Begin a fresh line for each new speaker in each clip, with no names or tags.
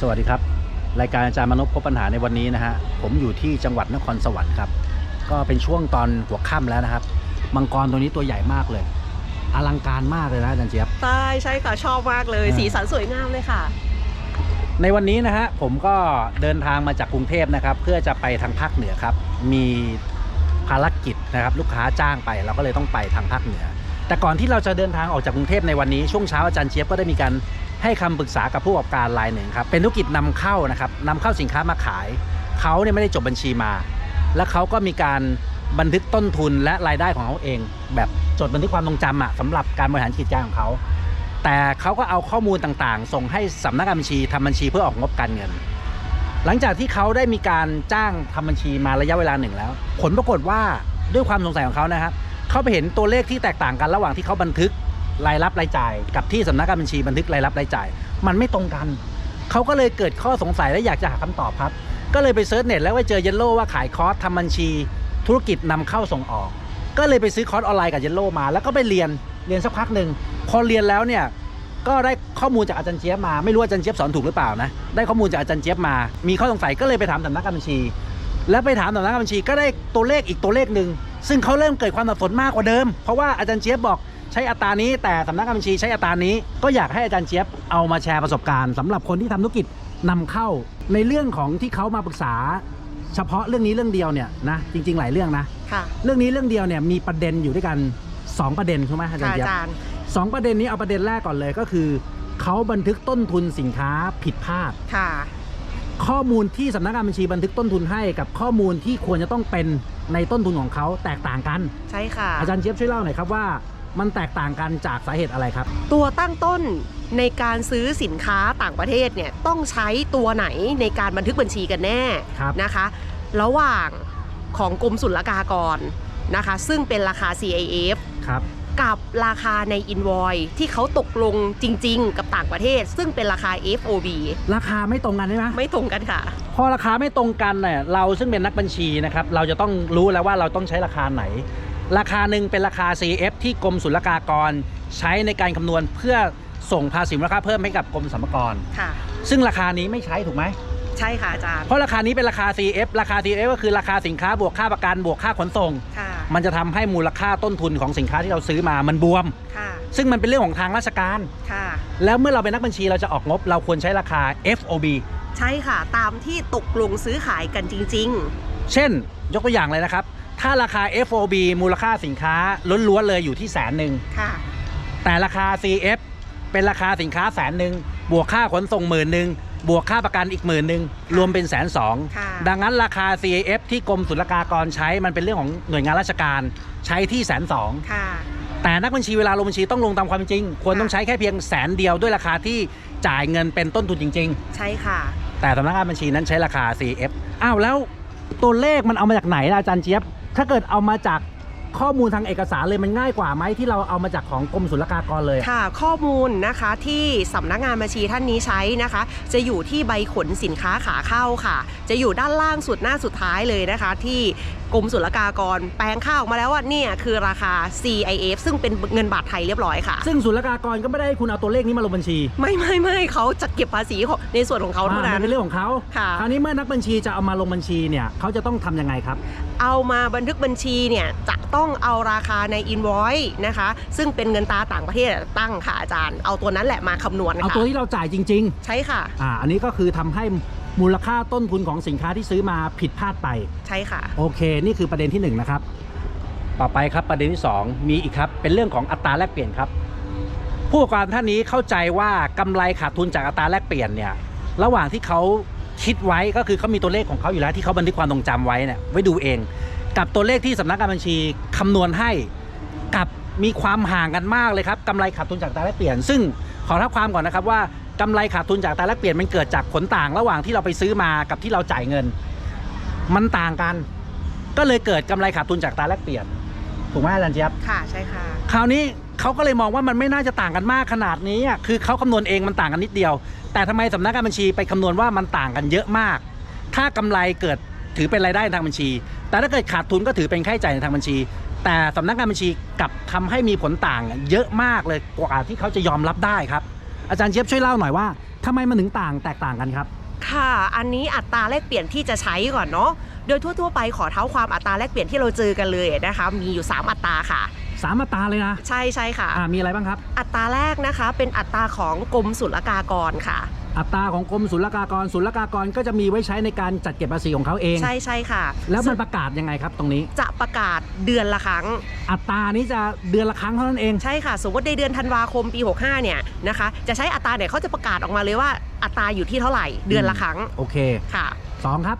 สวัสดีครับ รายการอาจารย์มนพพบปัญหาในวันนี้นะฮะผมอยู่ที่จังหวัดนครสวรรค์ครับ ก็เป็นช่วงตอนหัวค่ำแล้วนะครับ มังกรตัวนี้ตัวใหญ่มากเลย อลังการมากเลยนะอาจารย์เจี๊ยบ
ใช่ใช่ค่ะชอบมากเลย
อ่า
สีสันสวยงามเลยค่ะ
ในวันนี้นะฮะผมก็เดินทางมาจากกรุงเทพนะครับ เพื่อจะไปทางภาคเหนือครับ มีภารกิจนะครับ ลูกค้าจ้างไปเราก็เลยต้องไปทางภาคเหนือ แต่ก่อนที่เราจะเดินทางออกจากกรุงเทพในวันนี้ช่วงเช้าอาจารย์เจี๊ยบก็ได้มีการ ให้คำปรึกษากับผู้ประกอบการรายหนึ่งครับเป็นธุรกิจนำเข้านะครับนำเข้าสินค้ามาขายเขาเนี่ยไม่ได้จบบัญชีมา และเขาก็มีการบันทึกต้นทุนและรายได้ของเขาเอง แบบจดบันทึกความทรงจำอะสำหรับการบริหารกิจการของเขาแต่เขาก็เอาข้อมูลต่างๆ ส่งให้สำนักงานบัญชีทำบัญชีเพื่อออกงบการเงิน หลังจากที่เขาได้มีการจ้างทำบัญชีมาระยะเวลาหนึ่งแล้ว ผลปรากฏว่าด้วยความสงสัยของเขานะครับเขาไปเห็นตัวเลขที่แตกต่างกันระหว่างที่เขาบันทึก รายรับรายจ่าย กับที่สำนักงานบัญชีบันทึกรายรับรายจ่าย มันไม่ตรงกัน เขาก็เลยเกิดข้อสงสัยและอยากจะหาคำตอบครับ ก็เลยไปเซิร์ชเน็ตแล้วไปเจอเยลโล่ว่าขายคอร์สทำบัญชี ธุรกิจนำเข้าส่งออก ก็เลยไปซื้อคอร์สออนไลน์กับเยลโล่มา แล้วก็ไปเรียนเรียนสักพักหนึ่งพอเรียนแล้วเนี่ยก็ได้ข้อมูลจากอาจารย์เจี๊ยบมาไม่รู้อาจารย์เจี๊ยบสอนถูกหรือเปล่านะได้ข้อมูลจากอาจารย์เจี๊ยบมา มีข้อสงสัยก็เลยไปถามสำนักงานบัญชี แล้วไปถามสำนักงานบัญชีก็ได้ตัวเลขอีกตัวเลขหนึ่งซึ่งเขาเริ่มเกิดความสับสนมากกว่าเดิม เพราะว่าอาจารย์เจี๊ยบบอก ใช้อัตรานี้ แต่สำนักงานบัญชีใช้อัตรานี้ ก็อยากให้อาจารย์เจี๊ยบเอามาแชร์ประสบการณ์สำหรับคนที่ทำธุรกิจนำเข้า ในเรื่องของที่เขามาปรึกษา เฉพาะเรื่องนี้เรื่องเดียวเนี่ยนะจริง ๆ หลายเรื่องนะ
ค่ะ
เรื่องนี้เรื่องเดียวเนี่ยมีประเด็นอยู่ด้วยกันสองประเด็นใช่ไหมอาจารย์
ค่ะอา
เจี๊ยบ
จารย์
สองประเด็นนี้เอาประเด็นแรกก่อนเลยก็คือ เขาบันทึกต้นทุนสินค้าผิดพลาด
ค่ะ
ข้อมูลที่สำนักงานบัญชีบันทึกต้นทุนให้กับข้อมูลที่ควรจะต้องเป็นในต้นทุนของเขาแตกต่างกัน
ใช่ค่ะ
อาจารย์เจี๊ยบช่วยเล่าหน่อยครับว่า มันแตกต่างกันจากสาเหตุอะไรครับ
ตัวตั้งต้นในการซื้อสินค้าต่างประเทศเนี่ยต้องใช้ตัวไหนในการบันทึกบัญชีกันแน่
ครับ
นะคะ ระหว่างของกรมศุลกากรนะคะ ซึ่งเป็นราคา CIF
ครับ
กับราคาใน Invoice ที่เขาตกลงจริง ๆ กับต่างประเทศ ซึ่งเป็นราคา FOB
ราคาไม่ตรงกันใช่ไหม
ไม่ตรงกันค่ะ
พอราคาไม่ตรงกันเนี่ยเราซึ่งเป็นนักบัญชีนะครับเราจะต้องรู้แล้วว่าเราต้องใช้ราคาไหน ราคาหนึ่งเป็นราคา CF ที่กรมศุลกากรใช้ในการคำนวณเพื่อส่งภาษีมูลค่าเพิ่มให้กับกรมสรรพากร
ค่ะ
ซึ่งราคานี้ไม่ใช้ถูกไหม
ใช่ค่ะอาจารย์
เพราะราคานี้เป็นราคา CF ราคา CF ก็คือราคาสินค้าบวกค่าประกันบวกค่าขนส่ง
ค่ะ
มันจะทำให้มูลค่าต้นทุนของสินค้าที่เราซื้อมามันบวม
ค่ะ
ซึ่งมันเป็นเรื่องของทางราชการ
ค่ะ
แล้วเมื่อเราเป็นนักบัญชีเราจะออกงบ เราควรใช้ราคา FOB
ใช่ค่ะ ตามที่ตกลงซื้อขายกันจริง
เช่นยกตัวอย่างเลยนะครับ ถ้าราคา FOB มูลค่าสินค้าล้วนๆเลยอยู่ที่แสนหนึ่ง
ๆค่ะ
แต่ราคา CF เป็นราคาสินค้าแสนหนึ่งบวกค่าขนส่งหมื่นหนึ่งบวกค่าประกันอีกหมื่นหนึ่งรวมเป็นแสนสอง
ค่ะ
ดังนั้นราคา CF ที่กรมศุลกากรใช้มันเป็นเรื่องของหน่วยงานราชการใช้ที่แสนสอง
ค่ะ
แต่นักบัญชีเวลาลงบัญชีต้องลงตามความเป็นจริง ควรต้องใช้แค่เพียงแสนเดียวด้วยราคาที่จ่ายเงินเป็นต้นทุนจริง
ใช่ค่ะ
ๆ แต่สำนักงานบัญชีนั้นใช้ราคา CF อ้าวแล้วตัวเลขมันเอามาจากไหนล่ะอาจารย์เจี๊ยบ ถ้าเกิดเอามาจากข้อมูลทางเอกสารเลยมันง่ายกว่าไหมที่เราเอามาจากของกรมศุลกากรเลย
ค่ะ ข้อมูลนะคะที่สำนักงานบัญชีท่านนี้ใช้นะคะ จะอยู่ที่ใบขนสินค้าขาเข้าค่ะ จะอยู่ด้านล่างสุดหน้าสุดท้ายเลยนะคะ ที่กรมศุลกากร แปลงค่าออกมาแล้วว่าเนี่ยคือราคา CIF ซึ่งเป็นเงินบาทไทยเรียบร้อยค่ะ
ซึ่งศุลกากรก็ไม่ได้ให้คุณเอาตัวเลขนี้มาลงบัญชี
ไม่ไม่ไม่เขาจัดเก็บภาษีของในส่วนของเขาเท่า
อ่า
นั้
มัน
น
เป็นเรื่องของเขา
ค่ะ
คราวนี้เมื่อนักบัญชีจะเอามาลงบัญชีเนี่ยเขาจะต้องทำยังไงครับ
เอามาบันทึกบัญชีเนี่ยจะต้องเอาราคาใน invoice นะคะ ซึ่งเป็นเงินตราต่างประเทศตั้งค่ะอาจารย์ เอาตัวนั้นแหละมาคำนวณ
เอา
ค่ะ
ตัวที่เราจ่ายจริง
ใช่ค่ะ
ๆอ่าอันนี้ก็คือทำให้มูลค่าต้นทุนของสินค้าที่ซื้อมาผิดพลาดไป
ใช่ค่ะ
โอเค นี่คือประเด็นที่หนึ่งนะครับ ต่อไปครับประเด็นที่สองมีอีกครับ เป็นเรื่องของอัตราแลกเปลี่ยนครับ ผู้ประกอบการท่านนี้เข้าใจว่ากำไรขาดทุนจากอัตราแลกเปลี่ยนเนี่ยระหว่างที่เขา คิดไว้ก็คือเขามีตัวเลขของเขาอยู่แล้วที่เขาบันทึกความทรงจำไว้เนี่ยไว้ดูเอง กับตัวเลขที่สำนักงานบัญชีคำนวณให้กับมีความห่างกันมากเลยครับกำไรขาดทุนจากตาแลกเปลี่ยน ซึ่งขอท้าความก่อนนะครับว่ากำไรขาดทุนจากตาแลกเปลี่ยนมันเกิดจากผลต่างระหว่างที่เราไปซื้อมากับที่เราจ่ายเงิน มันต่างกัน ก็เลยเกิดกำไรขาดทุนจากตาแลกเปลี่ยนถูกไหมอาจารย์เจี๊ยบ
ค่ะใช่ค่ะ
คราวนี้ เขาก็เลยมองว่ามันไม่น่าจะต่างกันมากขนาดนี้อะคือเขาคำนวณเองมันต่างกันนิดเดียว แต่ทำไมสำนักงานบัญชีไปคำนวณว่ามันต่างกันเยอะมาก ถ้ากำไรเกิดถือเป็นรายได้ทางบัญชี แต่ถ้าเกิดขาดทุนก็ถือเป็นค่าใช้จ่ายในทางบัญชี แต่สำนักงานบัญชีกลับทำให้มีผลต่างเยอะมากเลยกว่าที่เขาจะยอมรับได้ครับ อาจารย์เจี๊ยบช่วยเล่าหน่อยว่าทำไมมันถึงต่างแตกต่างกันครับ
ค่ะ อันนี้อัตราแลกเปลี่ยนที่จะใช้ก่อนเนาะ โดยทั่วๆ ไปขอเท้าความอัตราแลกเปลี่ยนที่เราเจอกันเลยนะคะ มีอยู่ 3 อัตราค่ะ
สามมาตราเลยนะ
ใช่ใช่ค่ะ
อ่ามีอะไรบ้างครับ
อัตราแรกนะคะ เป็นอัตราของกรมศุลกากรค่ะ
อัตราของกรมศุลกากรศุลกากรก็จะมีไว้ใช้ในการจัดเก็บภาษีของเขาเอง
ใช่ใช่ค่ะ
แล้วมัน
ซึ่ง
ประกาศยังไงครับตรงนี้
จะประกาศเดือนละครั้ง
อัตรานี้จะเดือนละครั้งเท่านั้นเอง
ใช่ค่ะ สมมติในเดือนธันวาคมปี 65 เนี่ยนะคะ จะใช้อัตราเนี่ยเขาจะประกาศออกมาเลยว่าอัตราอยู่ที่เท่าไหร่ เดือนละครั้ง
โอเค
ค่ะ
สองครับ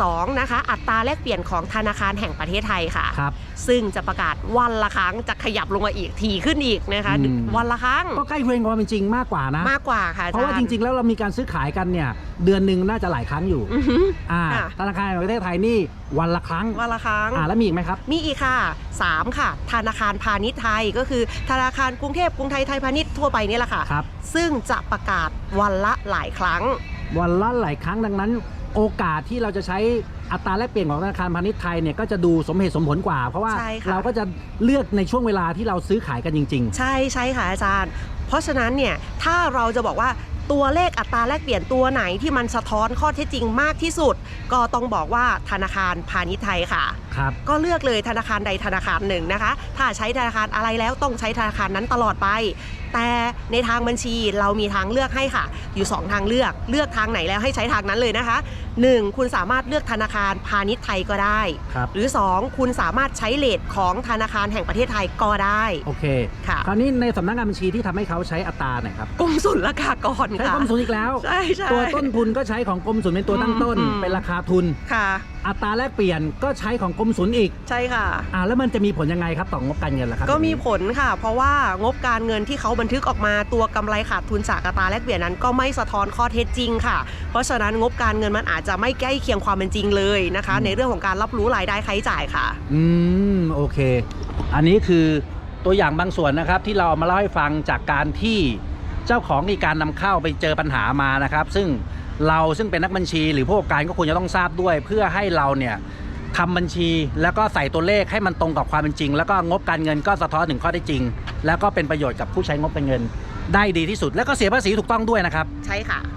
2นะคะอัตราแลกเปลี่ยนของธนาคารแห่งประเทศไทยค่ะ
ครับ
ซึ่งจะประกาศวันละครั้งจะขยับลงมาอีกทีขึ้นอีกนะคะ
อืม
วันละครั้ง
ก็ใกล้เคียงกับความเป็นจริงมากกว่านะ
มากกว่าค่ะ
เพราะว่าจริงๆ แล้วเรามีการซื้อขายกันเนี่ย เดือนหนึ่งน่าจะหลายครั้งอยู่
ๆ
อ่า
ค่ะ
ธนาคารแห่งประเทศไทยนี่วันละครั้ง
วันละครั้ง
อ่าแล้วมีอีกไหมครับ
มีอีกค่ะ 3 ค่ะ ธนาคารพาณิชย์ไทยก็คือธนาคารกรุงเทพกรุงไทยไทยพาณิชย์ทั่วไปนี่แหละค่ะ
ครับ
ซึ่งจะประกาศวันละหลายครั้ง
วันละหลายครั้งดังนั้น โอกาสที่เราจะใช้อัตราแลกเปลี่ยนของธนาคารพาณิชย์ไทยเนี่ยก็จะดูสมเหตุสมผลกว่า เพราะว่า
ใช่ค่ะ
เราก็จะเลือกในช่วงเวลาที่เราซื้อขายกันจริง
ใช่ใช่ค่ะอาจารย์ เพราะฉะนั้นเนี่ยถ้าเราจะบอกว่า ตัวเลขอัตราแลกเปลี่ยนตัวไหนที่มันสะท้อนข้อเท็จจริงมากที่สุด ก็ต้องบอกว่าธนาคารพาณิชย์ไทยค่ะ
ๆครับ
ก็เลือกเลยธนาคารใดธนาคารหนึ่งนะคะ ถ้าใช้ธนาคารอะไรแล้วต้องใช้ธนาคารนั้นตลอดไป แต่ในทางบัญชีเรามีทางเลือกให้ค่ะ อยู่ 2 ทางเลือกเลือกทางไหนแล้วให้ใช้ทางนั้นเลยนะคะ 1. คุณสามารถเลือกธนาคารพาณิชย์ไทยก็ได้
ครับ
หรือ 2. คุณสามารถใช้เลทของธนาคารแห่งประเทศไทยก็ได้
โอเค
ค่ะ
คราวนี้ในสำนักงานบัญชีที่ทำให้เขาใช้อัตราไหนครับ
กรมศุลกากร
ใช้
ค่ะ
กรมศุลอีกแล้ว
ใช่ใช่
ตัวต้นทุนก็ใช้ของกรมศุลเป็นตัวตั้งต้น
อืม
เป็นราคาทุน
ค่ะ
อัตราแลกเปลี่ยนก็ใช้ของกรมศุลอีก
ใช่ค่ะ
อ่าแล้วมันจะมีผลยังไงครับต่องบการเงินล่ะครับ
ก็มีผลค่ะ เพราะว่างบการเงินที่เขาบันทึกออกมาตัวกำไรขาดทุนจากอัตราแลกเปลี่ยนนั้น ก็ไม่สะท้อนข้อเท็จจริงค่ะ เพราะฉะนั้นงบการเงินมันอาจจะไม่ใกล้เคียงความเป็นจริงเลยนะคะ ในเรื่องของการรับรู้รายได้ค่าใช้จ่ายค่ะ
อืมโอเค อันนี้คือตัวอย่างบางส่วนนะครับที่เราเอามาเล่าให้ฟังจากการที่ เจ้าของมีการนำเข้าไปเจอปัญหามานะครับ ซึ่งเราซึ่งเป็นนักบัญชี หรือผู้ประกอบการก็ควรจะต้องทราบด้วย เพื่อให้เราเนี่ยทำบัญชีแล้วก็ใส่ตัวเลขให้มันตรงกับความเป็นจริง แล้วก็งบการเงินก็สะท้อนถึงข้อได้จริง แล้วก็เป็นประโยชน์กับผู้ใช้งบการเงิน ได้ดีที่สุด แล้วก็เสียภาษีถูกต้องด้วยนะครับ
ใช่ค่ะ